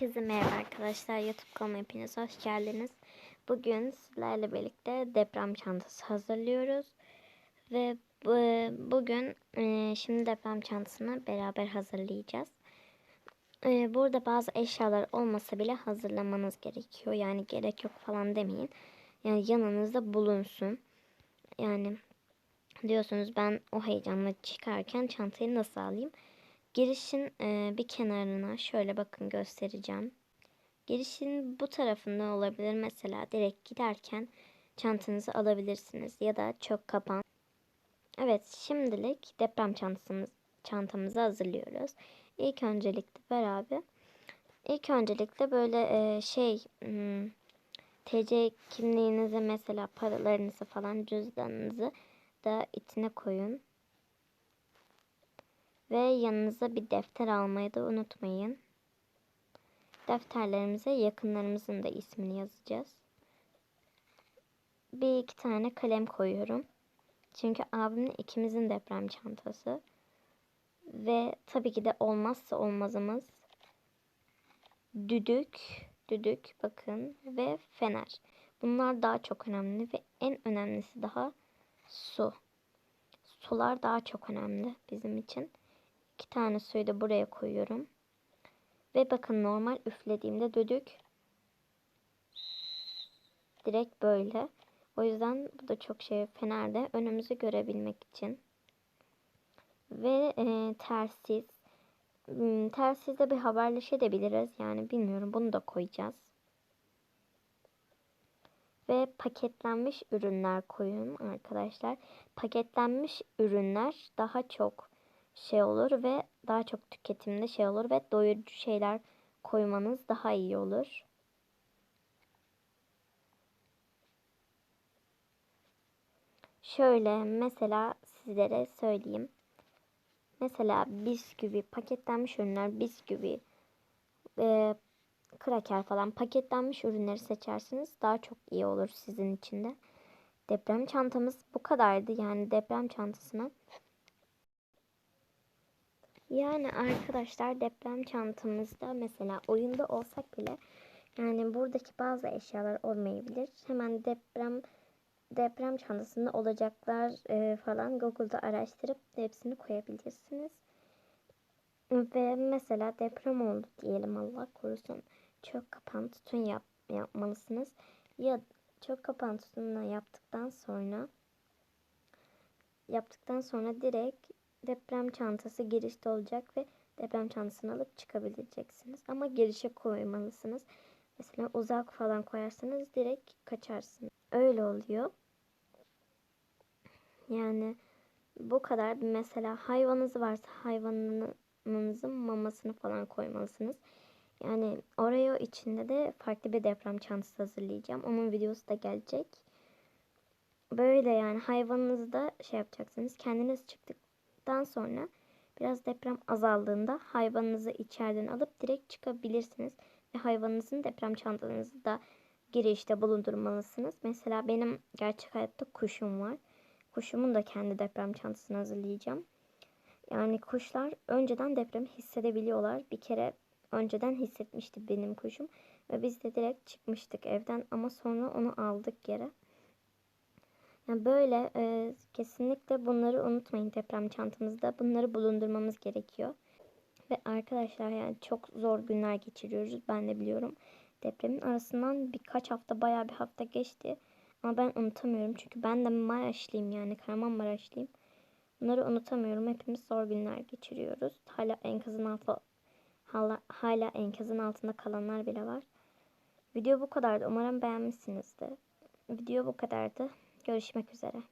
Herkese merhaba arkadaşlar. YouTube kanalıma hepiniz hoş geldiniz. Bugün sizlerle birlikte deprem çantası hazırlıyoruz. Ve bu, bugün e, şimdi deprem çantasını beraber hazırlayacağız. E, burada bazı eşyalar olmasa bile hazırlamanız gerekiyor. Yani gerek yok falan demeyin. Yani yanınızda bulunsun. Yani diyorsunuz ben o heyecanla çıkarken çantayı nasıl alayım? Girişin e, bir kenarına şöyle bakın göstereceğim. Girişin bu tarafında olabilir. Mesela direkt giderken çantanızı alabilirsiniz. Ya da çok kapan. Evet şimdilik deprem çantamız, çantamızı hazırlıyoruz. İlk öncelikle beraber ilk öncelikle böyle e, şey hmm, TC kimliğinizi mesela paralarınızı falan cüzdanınızı da içine koyun. Ve yanınıza bir defter almayı da unutmayın. Defterlerimize yakınlarımızın da ismini yazacağız. Bir iki tane kalem koyuyorum. Çünkü abimin ikimizin deprem çantası. Ve tabii ki de olmazsa olmazımız düdük, düdük bakın ve fener. Bunlar daha çok önemli ve en önemlisi daha su. Sular daha çok önemli bizim için. İki tane suyu da buraya koyuyorum. Ve bakın normal üflediğimde düdük direkt böyle. O yüzden bu da çok şey fenerde önümüzü görebilmek için. Ve e, tersiz. Hmm, tersizde bir haberleşebiliriz. Yani bilmiyorum bunu da koyacağız. Ve paketlenmiş ürünler koyun arkadaşlar. Paketlenmiş ürünler daha çok şey olur ve daha çok tüketimde şey olur ve doyurucu şeyler koymanız daha iyi olur. Şöyle mesela sizlere söyleyeyim. Mesela bisküvi, paketlenmiş ürünler, bisküvi, e, kraker falan paketlenmiş ürünleri seçerseniz daha çok iyi olur sizin için de. Deprem çantamız bu kadardı. Yani deprem çantasına yani arkadaşlar deprem çantamızda mesela oyunda olsak bile yani buradaki bazı eşyalar olmayabilir. Hemen deprem deprem çantasında olacaklar e, falan Google'da araştırıp hepsini koyabilirsiniz. Ve mesela deprem oldu diyelim Allah korusun. Çök kapan tutun yap, yapmalısınız. Ya çök kapan tutunla yaptıktan sonra yaptıktan sonra direkt deprem çantası girişte olacak ve deprem çantasını alıp çıkabileceksiniz. Ama girişe koymalısınız. Mesela uzak falan koyarsanız direkt kaçarsınız. Öyle oluyor. Yani bu kadar. Mesela hayvanınız varsa hayvanınızın mamasını falan koymalısınız. Yani oraya içinde de farklı bir deprem çantası hazırlayacağım. Onun videosu da gelecek. Böyle yani hayvanınızda şey yapacaksınız. Kendiniz çıktık çıktıktan sonra biraz deprem azaldığında hayvanınızı içeriden alıp direkt çıkabilirsiniz. Ve hayvanınızın deprem çantanızı da girişte bulundurmalısınız. Mesela benim gerçek hayatta kuşum var. Kuşumun da kendi deprem çantasını hazırlayacağım. Yani kuşlar önceden depremi hissedebiliyorlar. Bir kere önceden hissetmişti benim kuşum. Ve biz de direkt çıkmıştık evden ama sonra onu aldık yere. Yani böyle e, kesinlikle bunları unutmayın deprem çantamızda. Bunları bulundurmamız gerekiyor. Ve arkadaşlar yani çok zor günler geçiriyoruz. Ben de biliyorum. Depremin arasından birkaç hafta bayağı bir hafta geçti. Ama ben unutamıyorum. Çünkü ben de Maraşlıyım yani Kahramanmaraşlıyım. Bunları unutamıyorum. Hepimiz zor günler geçiriyoruz. Hala enkazın altı hala, hala enkazın altında kalanlar bile var. Video bu kadardı. Umarım beğenmişsinizdir. Video bu kadardı. Görüşmek üzere.